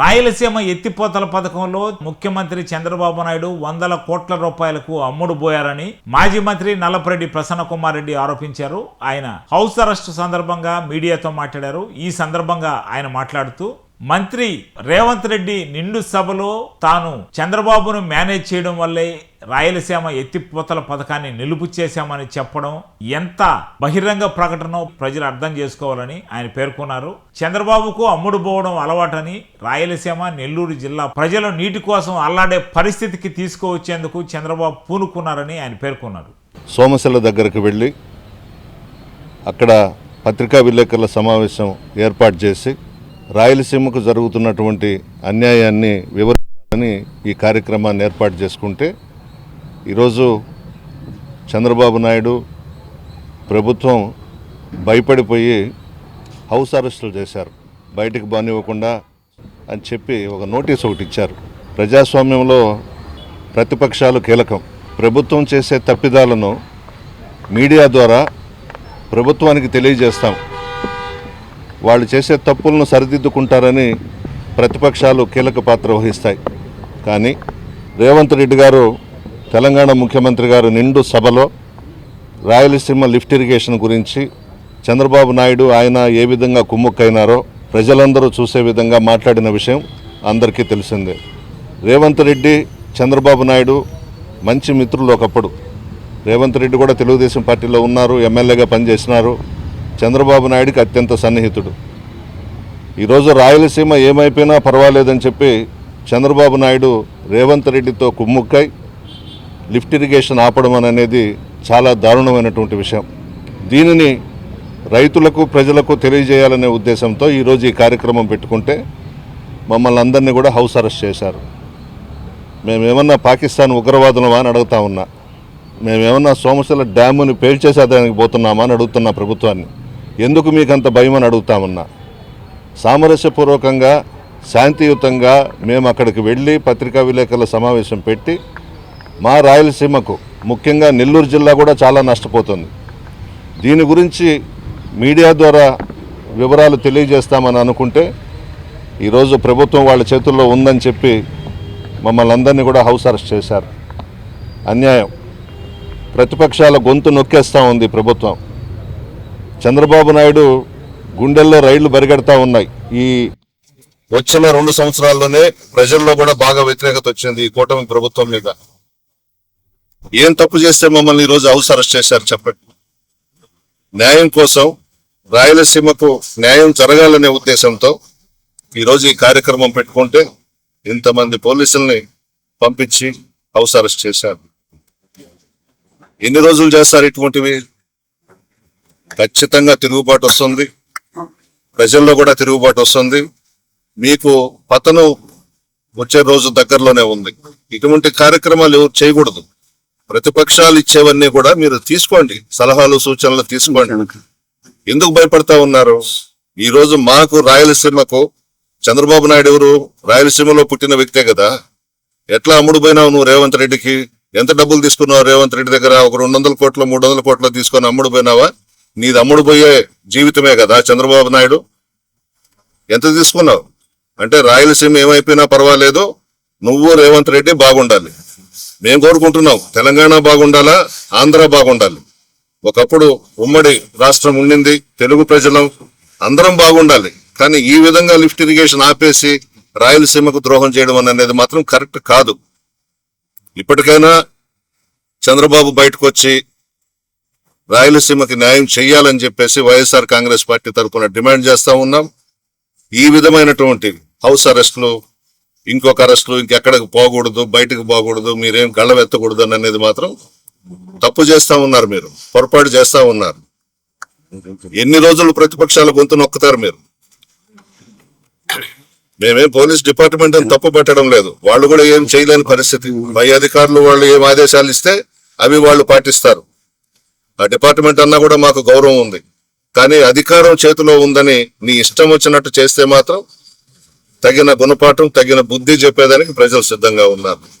రాయలసీమ ఎత్తిపోతల పథకంలో ముఖ్యమంత్రి చంద్రబాబు నాయుడు వందల కోట్ల రూపాయలకు అమ్ముడు పోయారని మాజీ మంత్రి నల్లపరెడ్డి ప్రసన్న కుమార్ రెడ్డి ఆరోపించారు. ఆయన హౌస్ అరెస్ట్ సందర్భంగా మీడియాతో మాట్లాడారు. ఈ సందర్భంగా ఆయన మాట్లాడుతూ మంత్రి రేవంత్ రెడ్డి నిండు సభలో తాను చంద్రబాబును మేనేజ్ చేయడం వల్లే రాయలసీమ ఎత్తిపోతల పథకాన్ని నిలుపు చేశామని చెప్పడం ఎంత బహిరంగ ప్రకటన ప్రజలు అర్థం చేసుకోవాలని ఆయన పేర్కొన్నారు. చంద్రబాబుకు అమ్ముడు పోవడం అలవాటని రాయలసీమ నెల్లూరు జిల్లా ప్రజలు నీటి కోసం అల్లాడే పరిస్థితికి తీసుకువచ్చేందుకు చంద్రబాబు పూనుకున్నారని ఆయన పేర్కొన్నారు. సోమశిల దగ్గరకు వెళ్ళి అక్కడ పత్రికా విలేకరుల సమావేశం ఏర్పాటు చేసి రాయలసీమకు జరుగుతున్నటువంటి అన్యాయాన్ని వివరించాలని ఈ కార్యక్రమాన్ని ఏర్పాటు చేసుకుంటే ఈరోజు చంద్రబాబు నాయుడు ప్రభుత్వం భయపడిపోయి హౌస్ అరెస్టులు చేశారు. బయటకు బానివ్వకుండా అని చెప్పి ఒక నోటీస్ ఒకటి ఇచ్చారు. ప్రజాస్వామ్యంలో ప్రతిపక్షాలు కీలకం. ప్రభుత్వం చేసే తప్పిదాలను మీడియా ద్వారా ప్రభుత్వానికి తెలియజేస్తాం. వాళ్ళు చేసే తప్పులను సరిదిద్దుకుంటారని ప్రతిపక్షాలు కీలక పాత్ర వహిస్తాయి. కానీ రేవంత్ రెడ్డి గారు తెలంగాణ ముఖ్యమంత్రి గారు నిండు సభలో రాయలసీమ లిఫ్ట్ ఇరిగేషన్ గురించి చంద్రబాబు నాయుడు ఆయన ఏ విధంగా కుమ్ముక్కైనారో ప్రజలందరూ చూసే విధంగా మాట్లాడిన విషయం అందరికీ తెలిసిందే. రేవంత్ రెడ్డి చంద్రబాబు నాయుడు మంచి మిత్రులు ఒకప్పుడు. రేవంత్ రెడ్డి కూడా తెలుగుదేశం పార్టీలో ఉన్నారు ఎమ్మెల్యేగా పనిచేసినారు. చంద్రబాబు నాయుడికి అత్యంత సన్నిహితుడు. ఈరోజు రాయలసీమ ఏమైపోయినా పర్వాలేదని చెప్పి చంద్రబాబు నాయుడు రేవంత్ రెడ్డితో కుమ్ముక్కై లిఫ్ట్ ఇరిగేషన్ ఆపడం అనేది చాలా దారుణమైనటువంటి విషయం. దీనిని రైతులకు ప్రజలకు తెలియజేయాలనే ఉద్దేశంతో ఈరోజు ఈ కార్యక్రమం పెట్టుకుంటే మమ్మల్ని అందరినీ కూడా హౌస్ అరెస్ట్ చేశారు. మేమేమన్నా పాకిస్తాన్ ఉగ్రవాదులమా అని అడుగుతా ఉన్నా. మేమేమన్నా సోమశల డ్యాముని పేల్చేసేదానికి పోతున్నామా అని అడుగుతున్నా ప్రభుత్వాన్ని. ఎందుకు మీకు అంత భయం అని అడుగుతామన్నా? సామరస్యపూర్వకంగా శాంతియుతంగా మేము అక్కడికి వెళ్ళి పత్రికా విలేకరుల సమావేశం పెట్టి మా రాయలసీమకు ముఖ్యంగా నెల్లూరు జిల్లా కూడా చాలా నష్టపోతుంది. దీని గురించి మీడియా ద్వారా వివరాలు తెలియజేస్తామని అనుకుంటే ఈరోజు ప్రభుత్వం వాళ్ళ చేతుల్లో ఉందని చెప్పి మమ్మల్ని అందరినీ కూడా హౌస్ అరెస్ట్ చేశారు. అన్యాయం. ప్రతిపక్షాల గొంతు నొక్కేస్తూ ఉంది ప్రభుత్వం. చంద్రబాబు నాయుడు గుండెల్లో రైళ్ళు బరిగెడతా ఉన్నాయి. ఈ వచ్చిన రెండు సంవత్సరాల్లోనే ప్రజల్లో కూడా బాగా వ్యతిరేకత వచ్చింది ఈ కూటమి ప్రభుత్వం మీద. ఏం తప్పు చేస్తే మమ్మల్ని ఈరోజు హౌస్ అరెస్ట్ చేశారు చెప్పండి. న్యాయం కోసం రాయలసీమకు న్యాయం జరగాలనే ఉద్దేశంతో ఈరోజు ఈ కార్యక్రమం పెట్టుకుంటే ఇంతమంది పోలీసుల్ని పంపించి హౌస్ అరెస్ట్ చేశారు. ఎన్ని రోజులు చేస్తారు ఇటువంటివి? ఖచ్చితంగా తిరుగుబాటు వస్తుంది. ప్రజల్లో కూడా తిరుగుబాటు వస్తుంది. మీకు పతనం వచ్చే రోజు దగ్గరలోనే ఉంది. ఇటువంటి కార్యక్రమాలు ఎవరు చేయకూడదు. ప్రతిపక్షాలు ఇచ్చేవన్నీ కూడా మీరు తీసుకోండి. సలహాలు సూచనలు తీసుకోండి. ఎందుకు భయపడతా ఉన్నారు? ఈ రోజు మాకు రాయలసీమకు చంద్రబాబు నాయుడు ఎవరు? రాయలసీమలో పుట్టిన వ్యక్తే కదా. ఎట్లా అమ్ముడు పోయినావు నువ్వు రేవంత్ రెడ్డికి? ఎంత డబ్బులు తీసుకున్నావు రేవంత్ రెడ్డి దగ్గర? ఒక రెండు వందల కోట్లు మూడు వందల కోట్లు తీసుకొని అమ్ముడు పోయినావా? నీది అమ్ముడు పోయే జీవితమే కదా చంద్రబాబు నాయుడు? ఎంత తీసుకున్నావు? అంటే రాయలసీమ ఏమైపోయినా పర్వాలేదు. నువ్వు రేవంత్ రెడ్డి బాగుండాలి. మేము కోరుకుంటున్నాం తెలంగాణ బాగుండాలా? ఆంధ్ర బాగుండాలి. ఒకప్పుడు ఉమ్మడి రాష్ట్రం ఉండింది తెలుగు ప్రజలం అందరం బాగుండాలి. కానీ ఈ విధంగా లిఫ్ట్ ఇరిగేషన్ ఆపేసి రాయలసీమకు ద్రోహం చేయడం అనేది మాత్రం కరెక్ట్ కాదు. ఇప్పటికైనా చంద్రబాబు బయటకు వచ్చి రాయలసీమకి న్యాయం చేయాలని చెప్పేసి వైఎస్ఆర్ కాంగ్రెస్ పార్టీ తరఫున డిమాండ్ చేస్తూ ఉన్నాం. ఈ విధమైనటువంటి హౌస్ అరెస్టులు ఇంకొక అరెస్టులు ఇంకెక్కడికి పోకూడదు బయటకు పోకూడదు మీరేం గళ్ళం అని అనేది మాత్రం తప్పు చేస్తూ ఉన్నారు మీరు పొరపాటు చేస్తూ ఉన్నారు. ఎన్ని రోజులు ప్రతిపక్షాల గొంతు నొక్కుతారు మీరు? మేమేం పోలీస్ డిపార్ట్మెంట్ అని తప్పు పెట్టడం లేదు. వాళ్ళు కూడా ఏం చేయలేని పరిస్థితి. పై అధికారులు వాళ్ళు ఏం ఆదేశాలు ఇస్తే అవి వాళ్ళు పాటిస్తారు. డిపార్ట్మెంట్ అన్నా కూడా మాకు గౌరవం ఉంది. కానీ అధికారం చేతిలో ఉందని నీ ఇష్టం వచ్చినట్టు చేస్తే మాత్రం తగిన గుణపాఠం తగిన బుద్ధి చెప్పేదానికి ప్రజలు సిద్ధంగా ఉన్నారు.